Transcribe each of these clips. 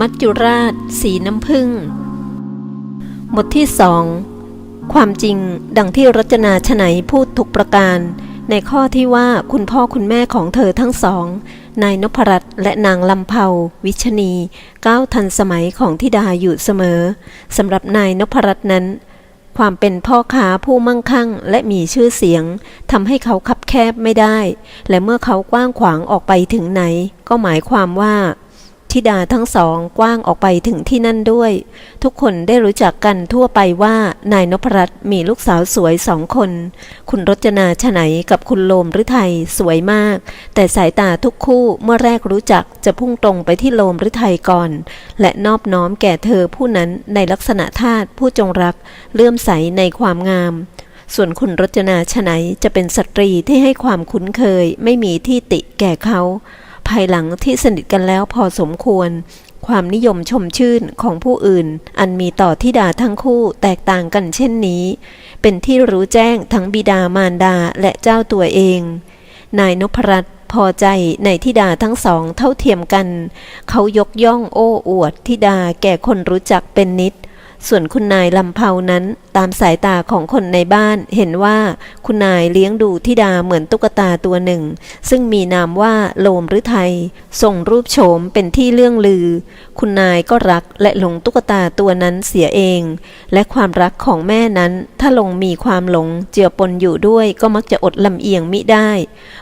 มัจจุราช สีน้ำผึ้งบทที่สองความจริงดังที่รจนาชนัยพูดทุกประการ ในข้อที่ว่าคุณพ่อคุณแม่ของเธอทั้งสอง นายนพรัตน์และนางลำเภาวิชนี ก้าวทันสมัยของทิดาอยู่เสมอสำหรับนายนพรัตน์นั้น ความเป็นพ่อค้าผู้มั่งคั่งและมีชื่อเสียงทำให้เขาขับแคบไม่ได้ และเมื่อเขากว้างขวางออกไปถึงไหน ก็หมายความว่า ธิดาทั้งสองกว้างออกไปถึงที่นั่นด้วย ทุกคนได้รู้จักกันทั่วไปว่านายนพรัตน์มีลูกสาวสวยสองคน คุณรจนาฉไหนกับคุณโลมฤทัยสวยมาก แต่สายตาทุกคู่เมื่อแรกรู้จักจะพุ่งตรงไปที่โลมฤทัยก่อน และนอบน้อมแก่เธอผู้นั้นในลักษณะทาสผู้จงรักเลื่อมใสในความงามส่วนคุณรจนาฉไหนจะเป็นสตรีที่ให้ความคุ้นเคยไม่มีที่ติแก่เขา ภายหลังที่สนิทกันแล้วพอสมควร ความนิยมชมชื่นของผู้อื่น อันมีต่อทิดาทั้งคู่แตกต่างกันเช่นนี้ เป็นที่รู้แจ้งทั้งบิดามารดาและเจ้าตัวเอง นายนพรัตน์พอใจในทิดาทั้งสองเท่าเทียมกัน เขายกย่องโอ้อวดทิดาแก่คนรู้จักเป็นนิด ส่วนคุณนายลำเพานั้นตามสายตาของคนในบ้านเห็นว่าคุณนายเลี้ยงดูทิดาเหมือนตุ๊กตาตัวหนึ่ง ซึ่งมีนามว่าโลมหรือไทยส่งรูปโฉมเป็นที่เรื่องลือ คุณนายก็รักและหลงตุ๊กตาตัวนั้นเสียเอง และความรักของแม่นั้นถ้าลงมีความหลงเจือปนอยู่ด้วยก็มักจะอดลำเอียงมิได้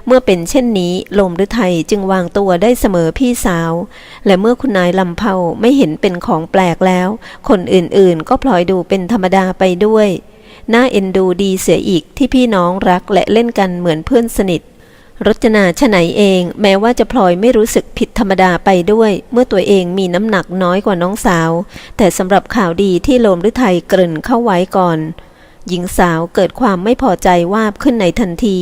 เมื่อเป็นเช่นนี้โลมหรือไทยจึงวางตัวได้เสมอพี่สาว และเมื่อคุณนายลำเพาไม่เห็นเป็นของแปลกแล้ว คนอื่นนก็พลอยดูเป็นธรรมดาไปด้วย น่าเอ็นดูดีเสียอีกที่พี่น้องรักและเล่นกันเหมือนเพื่อนสนิท รจนาชไหนเองแม้ว่าจะพลอยไม่รู้สึกผิดธรรมดาไปด้วย เมื่อตัวเองมีน้ำหนักน้อยกว่าน้องสาว แต่สำหรับข่าวดีที่โลมฤทัยเกริ่นเข้าไว้ก่อนหญิงสาวเกิดความไม่พอใจว่าบขึ้นในทันที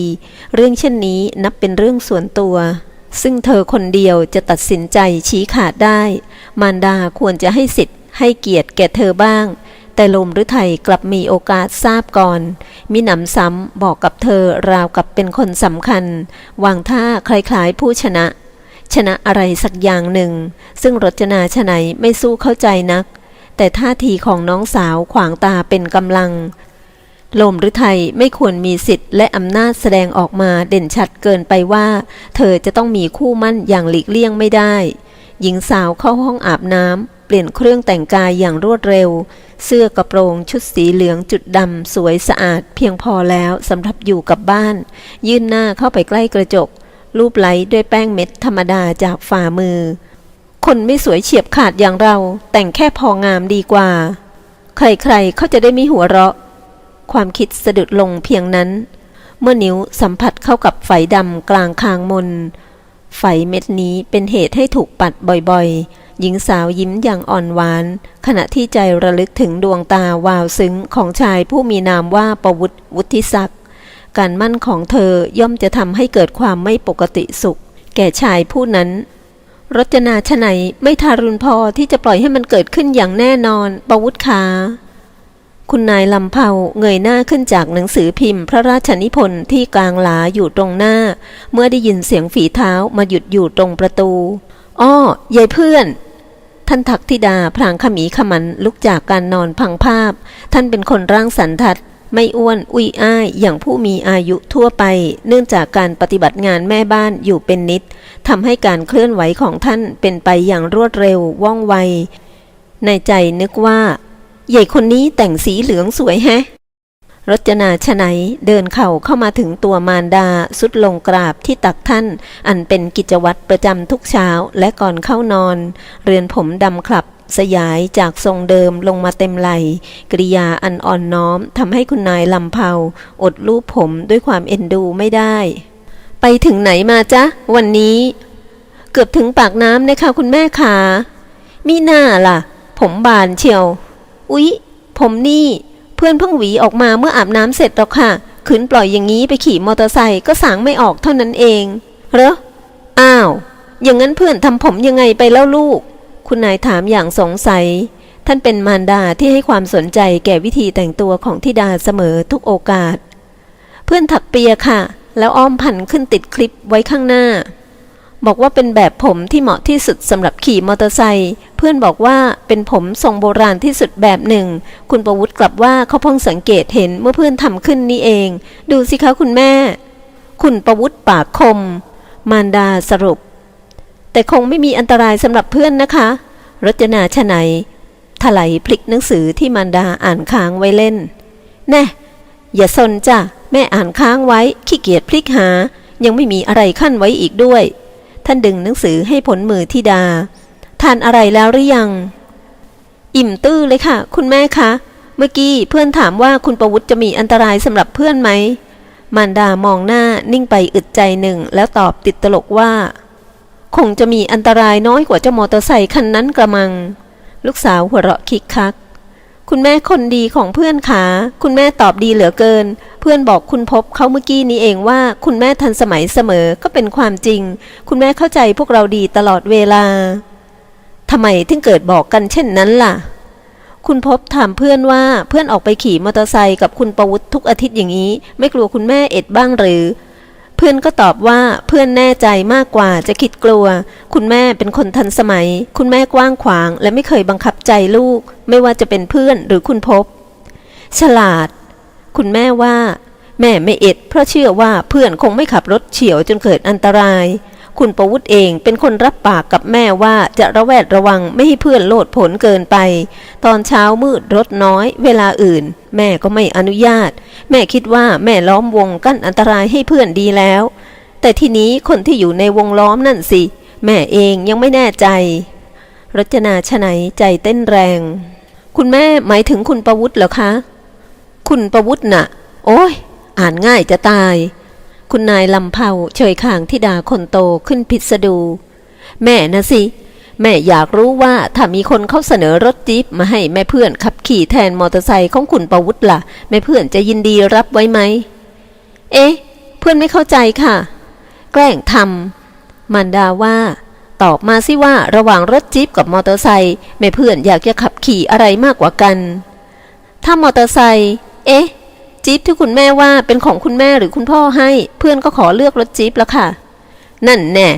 เรื่องเช่นนี้นับเป็นเรื่องส่วนตัว ซึ่งเธอคนเดียวจะตัดสินใจชี้ขาดได้ มารดาควรจะให้สิทธิ์ ให้เกียรติแก่เธอบ้าง แต่ลมหรือไทยกลับมีโอกาสทราบก่อนมีหนำซ้ำบอกกับเธอราวกับเป็นคนสำคัญ วางท่าคล้ายๆผู้ชนะ ชนะอะไรสักอย่างหนึ่ง ซึ่งรจนาชนยไม่สู้เข้าใจนัก แต่ท่าทีของน้องสาวขวางตาเป็นกำลังลมหรือไทยไม่ควรมีสิทธิ์และอำนาจแสดงออกมาเด่นชัดเกินไปว่า เธอจะต้องมีคู่มั่นอย่างหลีกเลี่ยงไม่ได้ หญิงสาวเข้าห้องอาบน้ำ เปลี่ยนเครื่องแต่งกายอย่างรวดเร็ว เสื้อกระโปรงชุดสีเหลืองจุดดำสวยสะอาดเพียงพอแล้วสำหรับอยู่กับบ้าน ยื่นหน้าเข้าไปใกล้กระจก รูปไล้ด้วยแป้งเม็ดธรรมดาจากฝ่ามือ คนไม่สวยเฉียบขาดอย่างเรา แต่งแค่พองามดีกว่า ใครๆเขาจะได้มีหัวเราะ ความคิดสะดุดลงเพียงนั้น เมื่อนิ้วสัมผัสเข้ากับไฟดำกลางคางมนไฟเม็ดนี้เป็นเหตุให้ถูกปัดบ่อย หญิงสาวยิ้มอย่างอ่อนหวาน ขณะที่ใจระลึกถึงดวงตาวาวซึ้งของชายผู้มีนามว่าประวุฒิวุฒิศักดิ์การมั่นของเธอย่อมจะทำให้เกิดความไม่ปกติสุข แก่ชายผู้นั้นรจนาชนัยไม่ทารุณพอที่จะปล่อยให้มันเกิดขึ้นอย่างแน่นอนประวุฒิขาคุณนายลำเผาเงยหน้าขึ้นจากหนังสือพิมพ์ พระราชนิพนธ์ที่กลางหลาอยู่ตรงหน้า เมื่อได้ยินเสียงฝีเท้ามาหยุดอยู่ตรงประตู อ้อยายเพื่อน ท่านทักธิดาพลางขมีขมันลุกจากการนอนพังภาพ ท่านเป็นคนร่างสันทัดไม่อ้วนอุ้ยอ้ายอย่างผู้มีอายุทั่วไป เนื่องจากการปฏิบัติงานแม่บ้านอยู่เป็นนิดทำให้การเคลื่อนไหวของท่านเป็นไปอย่างรวดเร็วว่องไว ในใจนึกว่าใหญ่คนนี้แต่งสีเหลืองสวยแฮะ รจนาชนัยเดินเข่าเข้ามาถึงตัวมารดาสุดลงกราบที่ตักท่าน อันเป็นกิจวัตรประจำทุกเช้าและก่อนเข้านอน เรือนผมดำคลับสยายจากทรงเดิมลงมาเต็มไหลกริยาอันอ่อนน้อมทำให้คุณนายลำเพาอดรูปผมด้วยความเอ็นดูไม่ได้ ไปถึงไหนมาจ๊ะ วันนี้ เกือบถึงปากน้ำนะคะคุณแม่ขามีหน้าล่ะ ผมบานเชียว อุ๊ย ผมนี่ เพื่อนเพิ่งหวีออกมาเมื่ออาบน้ำเสร็จหรอกค่ะขืนปล่อยอย่างนี้ไปขี่มอเตอร์ไซค์ก็สางไม่ออกเท่านั้นเองเหรออ้าว อย่างนั้นเพื่อนทำผมยังไงไปแล้วลูก คุณนายถามอย่างสงสัย ท่านเป็นมารดาที่ให้ความสนใจแก่วิธีแต่งตัวของทิดาเสมอทุกโอกาส เพื่อนถักเปียค่ะ แล้วอ้อมพันขึ้นติดคลิปไว้ข้างหน้า บอกว่าเป็นแบบผมที่เหมาะที่สุดสำหรับขี่มอเตอร์ไซค์เพื่อนบอกว่าเป็นผมทรงโบราณที่สุดแบบหนึ่ง คุณประวุฒิกลับว่าเขาเพิ่งสังเกตเห็นเมื่อเพื่อนทำขึ้นนี่เอง ดูสิคะคุณแม่ คุณประวุฒิปากคม มารดาสรุป แต่คงไม่มีอันตรายสำหรับเพื่อนนะคะ รจนาชนัยถลายพลิกหนังสือที่มารดาอ่านค้างไว้เล่น แน่ อย่าสนจ้ะแม่อ่านค้างไว้ขี้เกียจพลิกหา ยังไม่มีอะไรขั้นไว้อีกด้วย ท่านดึงหนังสือให้ผลมือที่ดา ทานอะไรแล้วหรือยัง อิ่มตื้อเลยค่ะ คุณแม่คะ เมื่อกี้เพื่อนถามว่าคุณประวุฒิจะมีอันตรายสำหรับเพื่อนไหม มารดามองหน้านิ่งไปอึดใจหนึ่ง แล้วตอบติดตลกว่า คงจะมีอันตรายน้อยกว่าเจ้ามอเตอร์ไซคันนั้นกระมัง ลูกสาวหัวเราะคิกคัก คุณแม่คนดีของเพื่อนขาคุณแม่ตอบดีเหลือเกิน เพื่อนบอกคุณพบเขาเมื่อกี้นี้เองว่า คุณแม่ทันสมัยเสมอก็เป็นความจริง คุณแม่เข้าใจพวกเราดีตลอดเวลาทำไมถึงเกิดบอกกันเช่นนั้นล่ะ คุณพบถามเพื่อนว่าเพื่อนออกไปขี่มอเตอร์ไซค์กับคุณประวุฒิทุกอาทิตย์อย่างนี้ ไม่กลัวคุณแม่เอ็ดบ้างหรือ เพื่อนก็ตอบว่าเพื่อนแน่ใจมากกว่าจะคิดกลัว คุณแม่เป็นคนทันสมัย คุณแม่กว้างขวาง และไม่เคยบังคับใจลูก ไม่ว่าจะเป็นเพื่อนหรือคุณพบ ฉลาด คุณแม่ว่า แม่ไม่เอ็ด เพราะเชื่อว่าเพื่อนคงไม่ขับรถเฉียวจนเกิดอันตราย คุณประวุฒิเองเป็นคนรับปากกับแม่ว่าจะระแวดระวังไม่ให้เพื่อนโลดผลเกินไป ตอนเช้ามืดรถน้อย เวลาอื่น แม่ก็ไม่อนุญาต แม่คิดว่าแม่ล้อมวงกั้นอันตรายให้เพื่อนดีแล้ว แต่ทีนี้คนที่อยู่ในวงล้อมนั่นสิ แม่เองยังไม่แน่ใจ รจนาชนัยใจเต้นแรง คุณแม่หมายถึงคุณประวุฒิเหรอคะ คุณประวุฒิน่ะ โอ้ยอ่านง่ายจะตาย คุณนายลำเผาเฉยข่างที่ดาคนโตขึ้นพิสดู แม่นะสิ แม่อยากรู้ว่าถ้ามีคนเขาเสนอรถจี๊ปมาให้แม่เพื่อนขับขี่แทนมอเตอร์ไซค์ของคุณประวุฒิล่ะ แม่เพื่อนจะยินดีรับไว้ไหม เอ๊ะ เพื่อนไม่เข้าใจค่ะ แกล้งทำมันดาว่า ตอบมาสิว่าระหว่างรถจี๊ปกับมอเตอร์ไซค์แม่เพื่อนอยากจะขับขี่อะไรมากกว่ากัน ถ้ามอเตอร์ไซค์เอ๊ะ จี๊ปที่คุณแม่ว่าเป็นของคุณแม่หรือคุณพ่อให้ เพื่อนก็ขอเลือกรถจี๊ปแล้วค่ะ นั่นแน่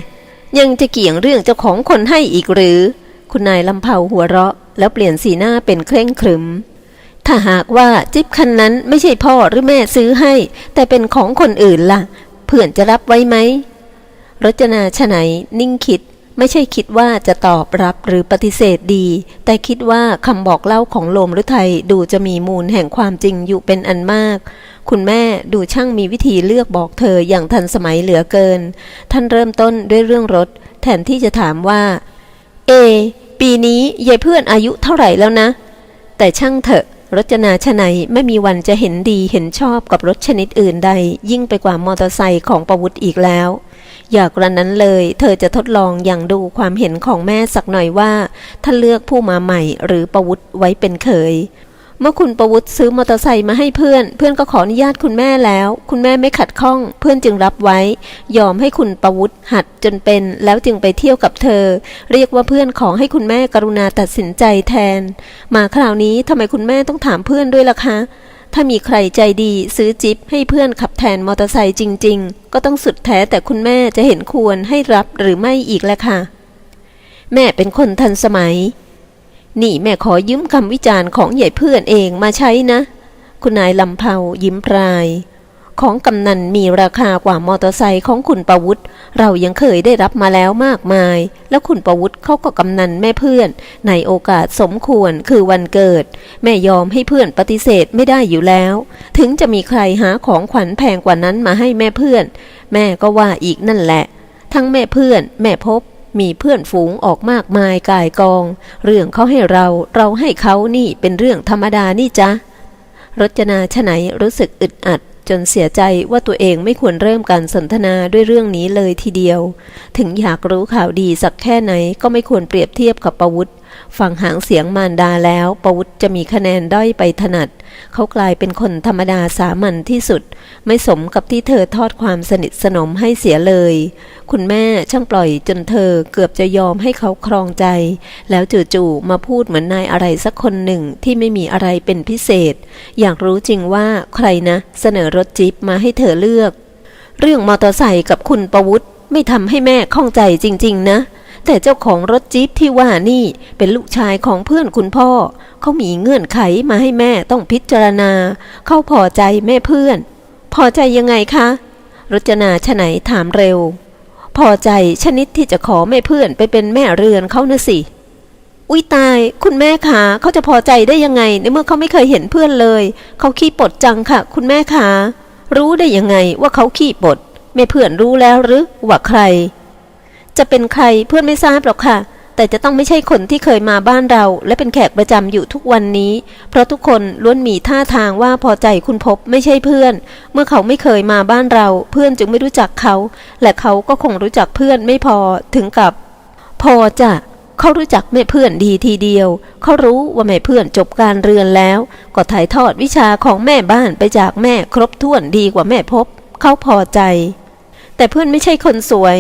ยังจะเกี่ยงเรื่องเจ้าของคนให้อีกหรือ คุณนายลำเผาหัวเราะ แล้วเปลี่ยนสีหน้าเป็นเคร่งครึม ถ้าหากว่าจิ๊บคันนั้นไม่ใช่พ่อหรือแม่ซื้อให้ แต่เป็นของคนอื่นล่ะ เพื่อนจะรับไว้ไหมรจนาชนัยนิ่งคิด ไม่ใช่คิดว่าจะตอบรับหรือปฏิเสธดี แต่คิดว่าคำบอกเล่าของโลมฤทัยดูจะมีมูลแห่งความจริงอยู่เป็นอันมาก คุณแม่ดูช่างมีวิธีเลือกบอกเธออย่างทันสมัยเหลือเกิน ท่านเริ่มต้นด้วยเรื่องรถ แทนที่จะถามว่า เอ ปีนี้ยายเพื่อนอายุเท่าไหร่แล้วนะ แต่ช่างเถอะรจนาชนัยไม่มีวันจะเห็นดีเห็นชอบกับรถชนิดอื่นใด ยิ่งไปกว่ามอเตอร์ไซค์ของประวุฒิอีกแล้ว อย่ากกระนั้นเลย เธอจะทดลองอย่างดูความเห็นของแม่สักหน่อยว่าถ้าเลือกผู้มาใหม่หรือประวุฒิไว้เป็นเคย เมื่อคุณประวุฒิซื้อมอเตอร์ไซค์มาให้เพื่อน เพื่อนก็ขออนุญาตคุณแม่แล้ว คุณแม่ไม่ขัดข้อง เพื่อนจึงรับไว้ ยอมให้คุณประวุฒิหัดจนเป็น แล้วจึงไปเที่ยวกับเธอ เรียกว่าเพื่อนขอให้คุณแม่กรุณาตัดสินใจแทน มาคราวนี้ทำไมคุณแม่ต้องถามเพื่อนด้วยล่ะคะ ถ้ามีใครใจดีซื้อจิ๊บให้เพื่อนขับแทนมอเตอร์ไซค์จริง ๆ ก็ต้องสุดแท้แต่คุณแม่จะเห็นควรให้รับหรือไม่อีกแหละค่ะ แม่เป็นคนทันสมัย นี่แม่ขอยืมคำวิจารณ์ของใหญ่เพื่อนเองมาใช้นะ คุณนายลำเพายิ้มพราย ของกำนันมีราคากว่ามอเตอร์ไซค์ของคุณประวุฒิเรายังเคยได้รับมาแล้วมากมาย แล้วคุณประวุฒิเขาก็กำนันแม่เพื่อน ในโอกาสสมควรคือวันเกิด แม่ยอมให้เพื่อนปฏิเสธไม่ได้อยู่แล้ว ถึงจะมีใครหาของขวัญแพงกว่านั้นมาให้แม่เพื่อน แม่ก็ว่าอีกนั่นแหละ ทั้งแม่เพื่อน แม่พบมีเพื่อนฝูงออกมากมายกายกอง เรื่องเขาให้เราเราให้เขานี่เป็นเรื่องธรรมดานี่จ๊ะรจนาชนัยรู้สึกอึดอัด จนเสียใจว่าตัวเองไม่ควรเริ่มการสนทนาด้วยเรื่องนี้เลยทีเดียว ถึงอยากรู้ข่าวดีสักแค่ไหนก็ไม่ควรเปรียบเทียบกับประวุฒิ ฟังหางเสียงมารดาแล้ว ประวุฒิจะมีคะแนนด้อยไปถนัด เขากลายเป็นคนธรรมดาสามัญที่สุด ไม่สมกับที่เธอทอดความสนิทสนมให้เสียเลย คุณแม่ช่างปล่อยจนเธอเกือบจะยอมให้เขาครองใจ แล้วจู่ๆมาพูดเหมือนนายอะไรสักคนหนึ่งที่ไม่มีอะไรเป็นพิเศษ อยากรู้จริงว่าใครนะ เสนอรถจิ๊ปมาให้เธอเลือก เรื่องมอเตอร์ไซค์กับคุณประวุฒิไม่ทำให้แม่ข้องใจจริง ๆ นะ แต่เจ้าของรถจี๊ปที่ว่านี่เป็นลูกชายของเพื่อนคุณพ่อ เขามีเงื่อนไขมาให้แม่ต้องพิจารณา เขาพอใจแม่เพื่อน พอใจยังไงคะรจนาชไหนถามเร็ว พอใจชนิดที่จะขอแม่เพื่อนไปเป็นแม่เรือนเขานะสิ อุ้ยตาย คุณแม่คะเขาจะพอใจได้ยังไง ในเมื่อเขาไม่เคยเห็นเพื่อนเลย เขาขี้ปดจังค่ะ คุณแม่คะรู้ได้ยังไงว่าเขาขี้ปดแม่เพื่อนรู้แล้วหรือว่าใคร จะเป็นใครเพื่อนไม่ทราบหรอกค่ะ แต่จะต้องไม่ใช่คนที่เคยมาบ้านเรา และเป็นแขกประจำอยู่ทุกวันนี้ เพราะทุกคนล้วนมีท่าทางว่าพอใจคุณพบไม่ใช่เพื่อน เมื่อเขาไม่เคยมาบ้านเรา เพื่อนจึงไม่รู้จักเขา และเขาก็คงรู้จักเพื่อนไม่พอถึงกับ พอจะเขารู้จักแม่เพื่อนดีทีเดียว เขารู้ว่าแม่เพื่อนจบการเรือนแล้ว ก็ถ่ายทอดวิชาของแม่บ้านไปจากแม่ครบถ้วนดีกว่าแม่พบ เขาพอใจ แต่เพื่อนไม่ใช่คนสวย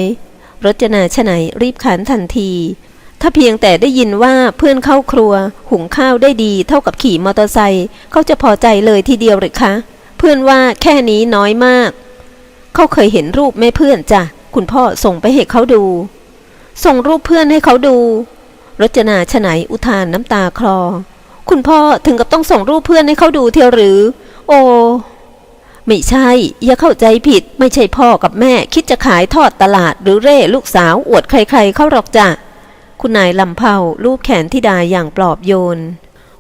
รจนาชไหนรีบขานทันที ถ้าเพียงแต่ได้ยินว่าเพื่อนเข้าครัว หุงข้าวได้ดีเท่ากับขี่มอเตอร์ไซค์เขาจะพอใจเลยทีเดียวหรือคะ เพื่อนว่าแค่นี้น้อยมาก เขาเคยเห็นรูปแม่เพื่อนจ้ะคุณพ่อส่งไปให้เขาดู ส่งรูปเพื่อนให้เขาดู รจนาชไหนอุทานน้ำตาคลอ คุณพ่อถึงกับต้องส่งรูปเพื่อนให้เขาดูเทียวหรือ โอ้ ไม่ใช่ อย่าเข้าใจผิด ไม่ใช่พ่อกับแม่ คิดจะขายทอดตลาดหรือเร่ลูกสาวอวดใครๆ เข้าหรอกจ้ะ คุณนายลำเผาลูบแขนทิดาอย่างปลอบโยน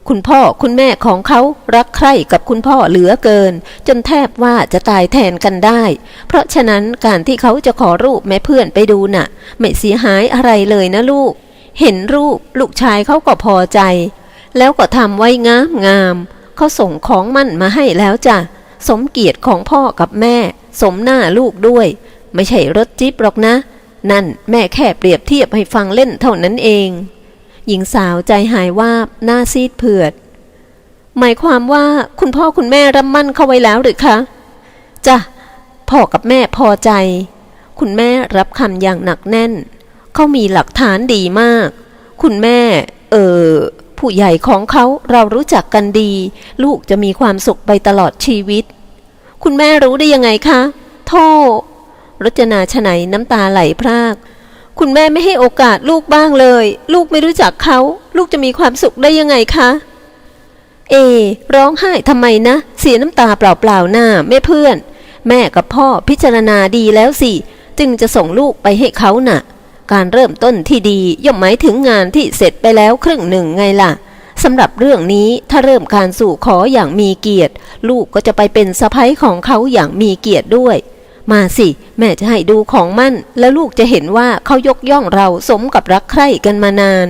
คุณพ่อคุณแม่ของเขารักใคร่กับคุณพ่อเหลือเกิน จนแทบว่าจะตายแทนกันได้ เพราะฉะนั้นการที่เขาจะขอรูปแม่เพื่อนไปดูน่ะ ไม่เสียหายอะไรเลยนะลูก เห็นรูปลูกชายเขาก็พอใจ แล้วก็ทำไว้งามงามๆเขาส่งของมั่นมาให้แล้วจ้ะ สมเกียรติของพ่อกับแม่ สมหน้าลูกด้วย ไม่ใช่รถจิ๊บหรอกนะ นั่นแม่แค่เปรียบเทียบให้ฟังเล่นเท่านั้นเอง หญิงสาวใจหายวาบหน้าซีดเผือด หมายความว่าคุณพ่อคุณแม่รับมั่นเข้าไว้แล้วหรือคะจ้ะพ่อกับแม่พอใจ คุณแม่รับคำอย่างหนักแน่น เขามีหลักฐานดีมาก คุณแม่ เออ ผู้ใหญ่ของเขาเรารู้จักกันดี ลูกจะมีความสุขไปตลอดชีวิต คุณแม่รู้ได้ยังไงคะโทษรจนาชะไหนน้ำตาไหลพราก คุณแม่ไม่ให้โอกาสลูกบ้างเลย ลูกไม่รู้จักเขา ลูกจะมีความสุขได้ยังไงคะ เอ ร้องไห้ทำไมนะ เสียน้ำตาเปล่าๆหน้าแม่เพื่อน แม่กับพ่อพิจารณาดีแล้วสิ จึงจะส่งลูกไปให้เขาน่ะ การเริ่มต้นที่ดีย่อมหมายถึงงานที่เสร็จไปแล้วครึ่งหนึ่งไงล่ะสำหรับเรื่องนี้ถ้าเริ่มการสู่ขออย่างมีเกียรติ ลูกก็จะไปเป็นสะพ้ยของเขาอย่างมีเกียรติด้วย มาสิ แม่จะให้ดูของมั่น แล้วลูกจะเห็นว่าเขายกย่องเราสมกับรักใคร่กันมานาน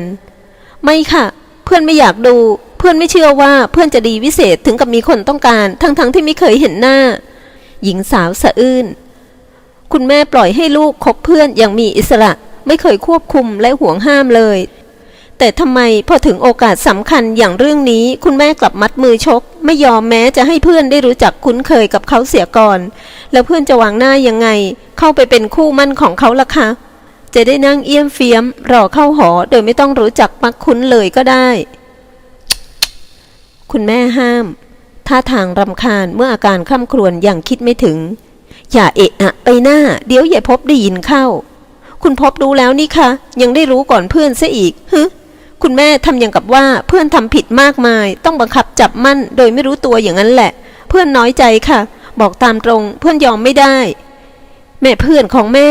ไม่ค่ะ เพื่อนไม่อยากดู เพื่อนไม่เชื่อว่าเพื่อนจะดีวิเศษถึงกับมีคนต้องการ ทั้งๆทที่ไม่เคยเห็นหน้า หญิงสาวสะอื้นคุณแม่ปล่อยให้ลูกคบเพื่อนอย่างมีอิสระ ไม่เคยควบคุมและห่วงห้ามเลย แต่ทำไมพอถึงโอกาสสำคัญอย่างเรื่องนี้ คุณแม่กลับมัดมือชก ไม่ยอมแม้จะให้เพื่อนได้รู้จักคุ้นเคยกับเขาเสียก่อน แล้วเพื่อนจะวางหน้ายังไง เข้าไปเป็นคู่มั่นของเขาล่ะคะจะได้นั่งเอี้ยมเฟียม รอเข้าหอโดยไม่ต้องรู้จักมักคุ้นเลยก็ได้ คุณแม่ห้าม ท่าทางรำคาญเมื่ออาการคร่ำครวญอย่างคิดไม่ถึง อย่าเอะอะไปหน้า เดี๋ยวยาพบได้ยินเข้า คุณพบรู้แล้วนี่คะยังได้รู้ก่อนเพื่อนซะอีกฮึคุณแม่ทำอย่างกับว่าเพื่อนทำผิดมากมาย ต้องบังคับจับมั่นโดยไม่รู้ตัวอย่างนั้นแหละ เพื่อนน้อยใจค่ะ บอกตามตรงเพื่อนยอมไม่ได้ แม่เพื่อนของแม่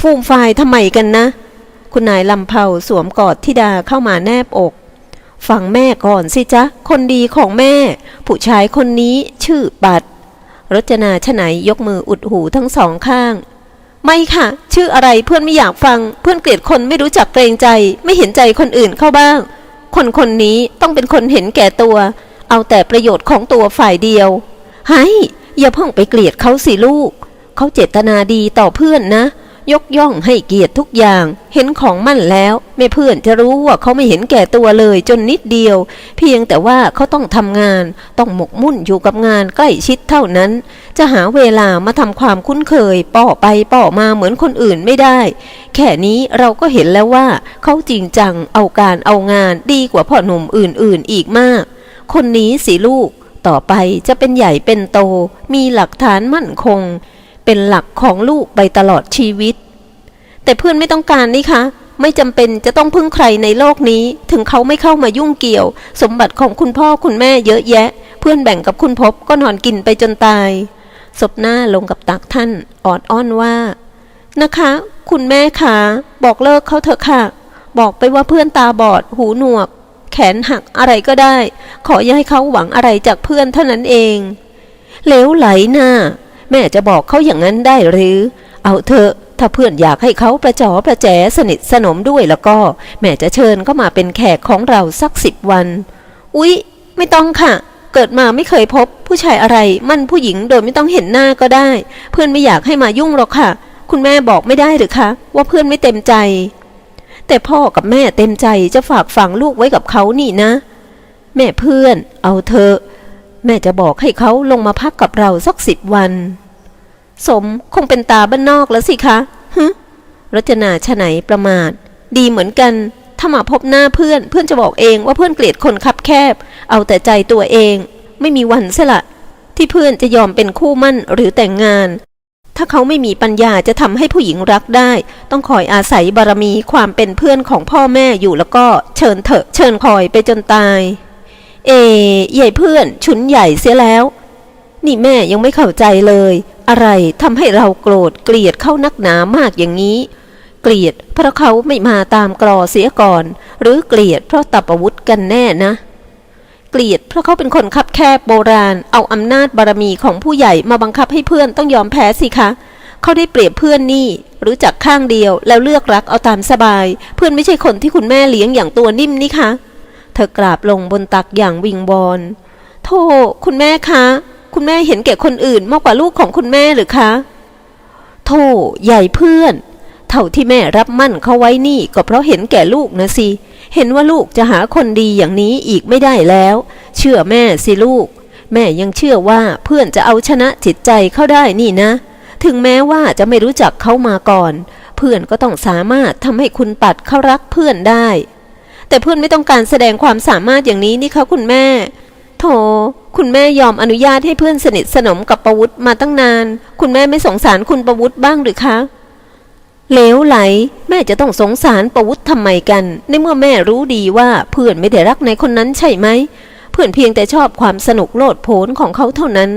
ฟูมฟายทำไมกันนะ คุณนายลำเผาสวมกอดทิดาเข้ามาแนบอกฟังแม่ก่อนสิจ๊ะ คนดีของแม่ ผู้ชายคนนี้ชื่อปัดรรจนาชไหนยกมืออุดหูทั้งสองข้าง ไม่ค่ะ ชื่ออะไรเพื่อนไม่อยากฟัง เพื่อนเกลียดคนไม่รู้จักเกรงใจ ไม่เห็นใจคนอื่นเข้าบ้าง คนคนนี้ต้องเป็นคนเห็นแก่ตัว เอาแต่ประโยชน์ของตัวฝ่ายเดียวไห้อย่าเพิ่งไปเกลียดเขาสิลูก เขาเจตนาดีต่อเพื่อนนะ ยกย่องให้เกียรติทุกอย่าง เห็นของมั่นแล้วแม่เพื่อนจะรู้ว่าเขาไม่เห็นแก่ตัวเลยจนนิดเดียว เพียงแต่ว่าเขาต้องทำงาน ต้องหมกมุ่นอยู่กับงานใกล้ชิดเท่านั้น จะหาเวลามาทำความคุ้นเคยป่อไปป่อมาเหมือนคนอื่นไม่ได้ แค่นี้เราก็เห็นแล้วว่าเขาจริงจังเอาการเอางานดีกว่าพ่อหนุ่มอื่นๆอีกมาก คนนี้สิลูก ต่อไปจะเป็นใหญ่เป็นโต มีหลักฐานมั่นคง เป็นหลักของลูกไปตลอดชีวิต แต่เพื่อนไม่ต้องการนี่คะไม่จำเป็นจะต้องพึ่งใครในโลกนี้ ถึงเขาไม่เข้ามายุ่งเกี่ยว สมบัติของคุณพ่อคุณแม่เยอะแยะ เพื่อนแบ่งกับคุณพบก็นอนกินไปจนตายศพหน้าลงกับตักท่านออดอ้อนว่า นะคะ คุณแม่คะบอกเลิกเขาเถอะค่ะ บอกไปว่าเพื่อนตาบอด หูหนวก แขนหักอะไรก็ได้ ขออย่าให้เขาหวังอะไรจากเพื่อนเท่านั้นเอง เลวไหลหน่ะ แม่จะบอกเขาอย่างนั้นได้หรือ เอาเถอะถ้าเพื่อนอยากให้เขาประจอประแจสนิทสนมด้วยแล้วก็ แม่จะเชิญเขามาเป็นแขกของเราสักสิบวัน อุ๊ย ไม่ต้องค่ะ เกิดมาไม่เคยพบผู้ชายอะไรมั่นผู้หญิงโดยไม่ต้องเห็นหน้าก็ได้ เพื่อนไม่อยากให้มายุ่งหรอกค่ะ คุณแม่บอกไม่ได้หรือคะ ว่าเพื่อนไม่เต็มใจ แต่พ่อกับแม่เต็มใจจะฝากฝังลูกไว้กับเขานี่นะ แม่เพื่อน เอาเถอะ แม่จะบอกให้เขาลงมาพักกับเราสักสิบวัน สมคงเป็นตาบ้านนอกแล้วสิคะฮึรจนาชะไหนประมาท ดีเหมือนกัน ถ้ามาพบหน้าเพื่อน เพื่อนจะบอกเองว่าเพื่อนเกลียดคนคับแคบ เอาแต่ใจตัวเอง ไม่มีวันเสละที่เพื่อนจะยอมเป็นคู่มั่นหรือแต่งงาน ถ้าเขาไม่มีปัญญาจะทำให้ผู้หญิงรักได้ ต้องคอยอาศัยบารมีความเป็นเพื่อนของพ่อแม่อยู่แล้วก็เชิญเถอะเชิญคอยไปจนตาย เอ๋ใหญ่เพื่อนฉุนใหญ่เสียแล้ว นี่แม่ยังไม่เข้าใจเลย อะไรทำให้เราโกรธเกลียดเข้านักหนามากอย่างนี้ เกลียดเพราะเขาไม่มาตามกรอเสียก่อน หรือเกลียดเพราะตับอาวุธกันแน่นะเกลียดเพราะเขาเป็นคนคับแคบโบราณ เอาอำนาจบารมีของผู้ใหญ่มาบังคับให้เพื่อนต้องยอมแพ้สิคะ เขาได้เปรียบเพื่อนนี่ รู้จักข้างเดียวแล้วเลือกรักเอาตามสบาย เพื่อนไม่ใช่คนที่คุณแม่เลี้ยงอย่างตัวนิ่มนี่คะ ธอกราบลงบนตักอย่างวิงบอลโธ่คุณแม่คะ คุณแม่เห็นแก่คนอื่นมากกว่าลูกของคุณแม่หรือคะโธ่ใหญ่เพื่อน เท่าที่แม่รับมั่นเขาไว้นี่ก็เพราะเห็นแก่ลูกนะสิ เห็นว่าลูกจะหาคนดีอย่างนี้อีกไม่ได้แล้ว เชื่อแม่สิลูก แม่ยังเชื่อว่าเพื่อนจะเอาชนะจิตใจเขาได้นี่นะ ถึงแม้ว่าจะไม่รู้จักเขามาก่อน เพื่อนก็ต้องสามารถทำให้คุณปัดเขารักเพื่อนได้ แต่เพื่อนไม่ต้องการแสดงความสามารถอย่างนี้นี่คะคุณแม่ โถ คุณแม่ยอมอนุญาตให้เพื่อนสนิทสนมกับประวุฒิมาตั้งนาน คุณแม่ไม่สงสารคุณประวุฒิบ้างหรือคะเลวไหล แม่จะต้องสงสารประวุฒิทำไมกัน ในเมื่อแม่รู้ดีว่าเพื่อนไม่ได้รักในคนนั้นใช่ไหม เพื่อนเพียงแต่ชอบความสนุกโลดโผนของเขาเท่านั้น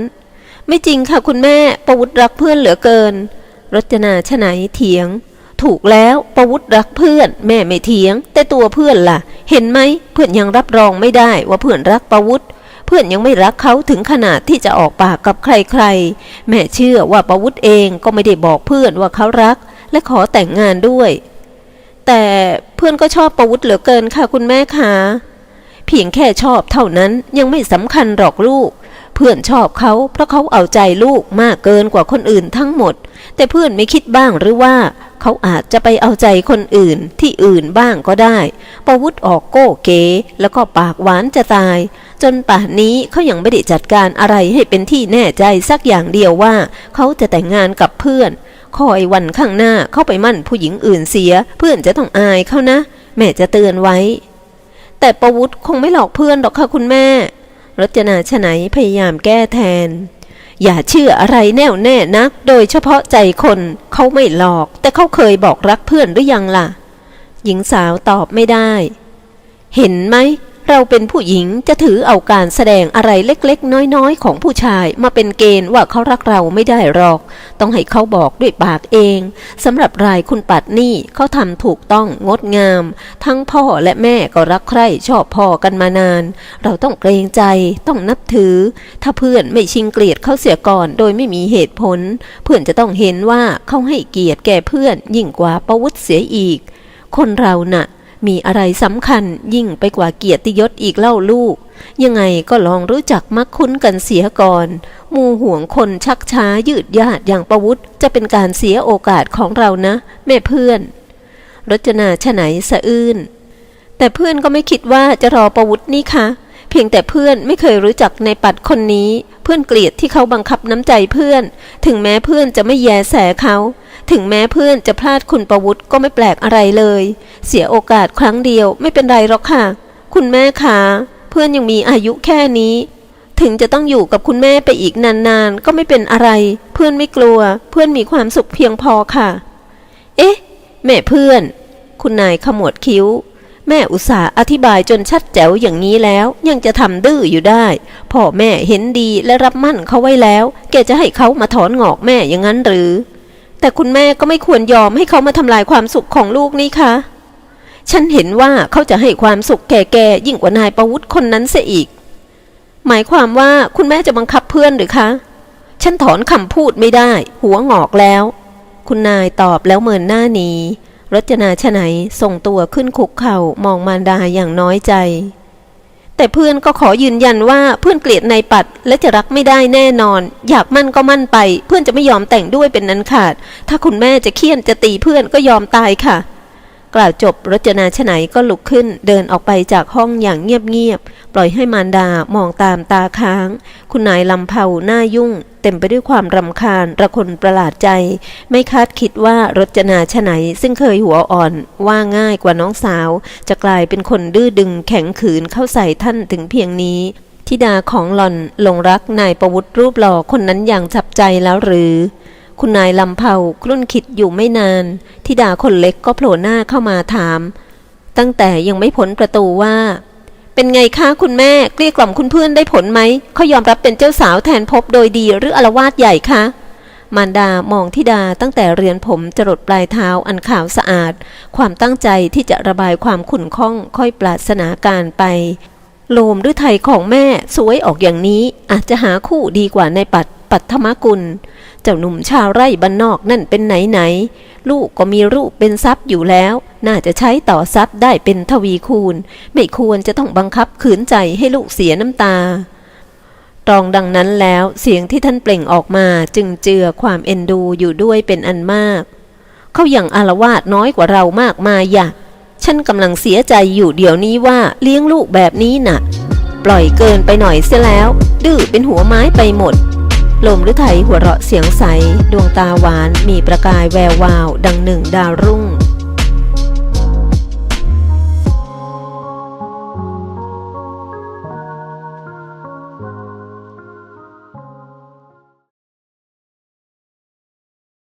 ไม่จริงค่ะคุณแม่ประวุฒิรักเพื่อนเหลือเกิน รจนาชไหนเถียง ถูกแล้วประวุฒิรักเพื่อน แม่ไม่เถียง แต่ตัวเพื่อนล่ะ เห็นไหมเพื่อนยังรับรองไม่ได้ว่าเพื่อนรักประวุฒิเพื่อนยังไม่รักเขาถึงขนาดที่จะออกปากกับใครๆ แม่เชื่อว่าประวุฒิเองก็ไม่ได้บอกเพื่อนว่าเขารัก และขอแต่งงานด้วย แต่เพื่อนก็ชอบประวุฒิเหลือเกินค่ะคุณแม่คะเพียงแค่ชอบเท่านั้นยังไม่สำคัญหรอกลูก เพื่อนชอบเขาเพราะเขาเอาใจลูกมากเกินกว่าคนอื่นทั้งหมด แต่เพื่อนไม่คิดบ้างหรือว่าเขาอาจจะไปเอาใจคนอื่นที่อื่นบ้างก็ได้ประวุฒิออกโก้เก๋แล้วก็ปากหวานจะตาย จนป่านนี้เขายังไม่ได้จัดการอะไรให้เป็นที่แน่ใจสักอย่างเดียวว่าเขาจะแต่งงานกับเพื่อน คอยวันข้างหน้าเข้าไปมั่นผู้หญิงอื่นเสีย เพื่อนจะต้องอายเขานะ แม่จะเตือนไว้ แต่ประวุฒิคงไม่หลอกเพื่อนหรอกค่ะคุณแม่ รจนาชไหนพยายามแก้แทน อย่าเชื่ออะไรแน่วแน่นัก โดยเฉพาะใจคนเขาไม่หลอก แต่เขาเคยบอกรักเพื่อนหรือยังล่ะ หญิงสาวตอบไม่ได้ เห็นไหม เราเป็นผู้หญิงจะถือเอาการแสดงอะไรเล็กๆ น้อยๆ ของผู้ชายมาเป็นเกณฑ์ว่าเขารักเราไม่ได้หรอก ต้องให้เขาบอกด้วยปากเองสำหรับรายคุณปัดนี่เขาทำถูกต้องงดงาม ทั้งพ่อและแม่ก็รักใคร่ชอบพ่อกันมานาน เราต้องเกรงใจต้องนับถือ ถ้าเพื่อนไม่ชิงเกลียดเขาเสียก่อนโดยไม่มีเหตุผล เพื่อนจะต้องเห็นว่าเขาให้เกียรติแก่เพื่อนยิ่งกว่าประวุฒิเสียอีก คนเราน่ะ มีอะไรสำคัญยิ่งไปกว่าเกียรติยศอีกเล่าลูก ยังไงก็ลองรู้จักมักคุ้นกันเสียก่อน มูห่วงคนชักช้ายืดยาดอย่างประวุฒิจะเป็นการเสียโอกาสของเรานะ แม่เพื่อน รจนาชะไหนสะอื้น แต่เพื่อนก็ไม่คิดว่าจะรอประวุฒินี่คะเพียงแต่เพื่อนไม่เคยรู้จักในปัดคนนี้ เพื่อนเกลียดที่เขาบังคับน้ำใจเพื่อน ถึงแม้เพื่อนจะไม่แยแสเขา ถึงแม้เพื่อนจะพลาดคุณประวุฒิก็ไม่แปลกอะไรเลย เสียโอกาสครั้งเดียวไม่เป็นไรหรอกค่ะ คุณแม่คะเพื่อนยังมีอายุแค่นี้ ถึงจะต้องอยู่กับคุณแม่ไปอีกนานๆ ก็ไม่เป็นอะไร เพื่อนไม่กลัว เพื่อนมีความสุขเพียงพอค่ะ เอ๊ะ แม่เพื่อน คุณนายขมวดคิ้ว แม่อุตส่าห์อธิบายจนชัดแจ๋วอย่างนี้แล้ว ยังจะทำดื้ออยู่ได้ พ่อแม่เห็นดีและรับมั่นเขาไว้แล้ว แกจะให้เขามาถอนงอกแม่อย่างนั้นหรือ แต่คุณแม่ก็ไม่ควรยอมให้เขามาทำลายความสุขของลูกนี่คะฉันเห็นว่าเขาจะให้ความสุขแก่แกยิ่งกว่านายประวุฒิคนนั้นเสียอีก หมายความว่าคุณแม่จะบังคับเพื่อนหรือคะ ฉันถอนคำพูดไม่ได้ หัวงอกแล้ว คุณนายตอบแล้วเมินหน้านีรจนาชไหนส่งตัวขึ้นคุกเข่ามองมารดาอย่างน้อยใจ แต่เพื่อนก็ขอยืนยันว่าเพื่อนเกลียดนายปัดและจะรักไม่ได้แน่นอน อยากมั่นก็มั่นไป เพื่อนจะไม่ยอมแต่งด้วยเป็นนั้นขาด ถ้าคุณแม่จะเคี่ยนจะตีเพื่อนก็ยอมตายค่ะ กล่าวจบรจนาชไหนก็ลุกขึ้นเดินออกไปจากห้องอย่างเงียบๆ ปล่อยให้มารดามองตามตาค้าง คุณนายลำเผาหน้ายุ่ง เต็มไปด้วยความรำคาญระคนประหลาดใจ ไม่คาดคิดว่ารจนาชไหนซึ่งเคยหัวอ่อนว่าง่ายกว่าน้องสาว จะกลายเป็นคนดื้อดึงแข็งขืนเข้าใส่ท่านถึงเพียงนี้ธิดาของหล่อนหลงรักนายประวุฒิรูปหล่อคนนั้นอย่างจับใจแล้วหรือ คุณนายลำเผาครุ่นคิดอยู่ไม่นานธิดาคนเล็กก็โผล่หน้าเข้ามาถาม ตั้งแต่ยังไม่พ้นประตูว่า เป็นไงคะคุณแม่เกลี้ยกล่อมคุณเพื่อนได้ผลไหมเขายอมรับเป็นเจ้าสาวแทนพบโดยดีหรืออารวาสใหญ่คะมารดามองธิดาตั้งแต่เรียนผมจรดปลายเท้าอันขาวสะอาด ความตั้งใจที่จะระบายความขุ่นข้องค่อยปราศนาการไป โลมหรือไทยของแม่สวยออกอย่างนี้อาจจะหาคู่ดีกว่าในปัดปัทมกุล เจ้าหนุ่มชาวไร่บ้านนอกนั่นเป็นไหนไหนๆลูกก็มีรูปเป็นทรัพย์อยู่แล้ว น่าจะใช้ต่อทรัพย์ได้เป็นทวีคูณ ไม่ควรจะต้องบังคับขืนใจให้ลูกเสียน้ำตาตรองดังนั้นแล้วเสียงที่ท่านเปล่งออกมาจึงเจือความเอ็นดูอยู่ด้วยเป็นอันมาก เขาอย่างอารวาสน้อยกว่าเรามากมายอยะฉันกำลังเสียใจอยู่เดี๋ยวนี้ว่าเลี้ยงลูกแบบนี้น่ะ ปล่อยเกินไปหน่อยเสียแล้ว ดื้อเป็นหัวไม้ไปหมด ลมฤทัยหัวเราะเสียงใส ดวงตาหวานมีประกายแวววาว ดังหนึ่งดาวรุ่ง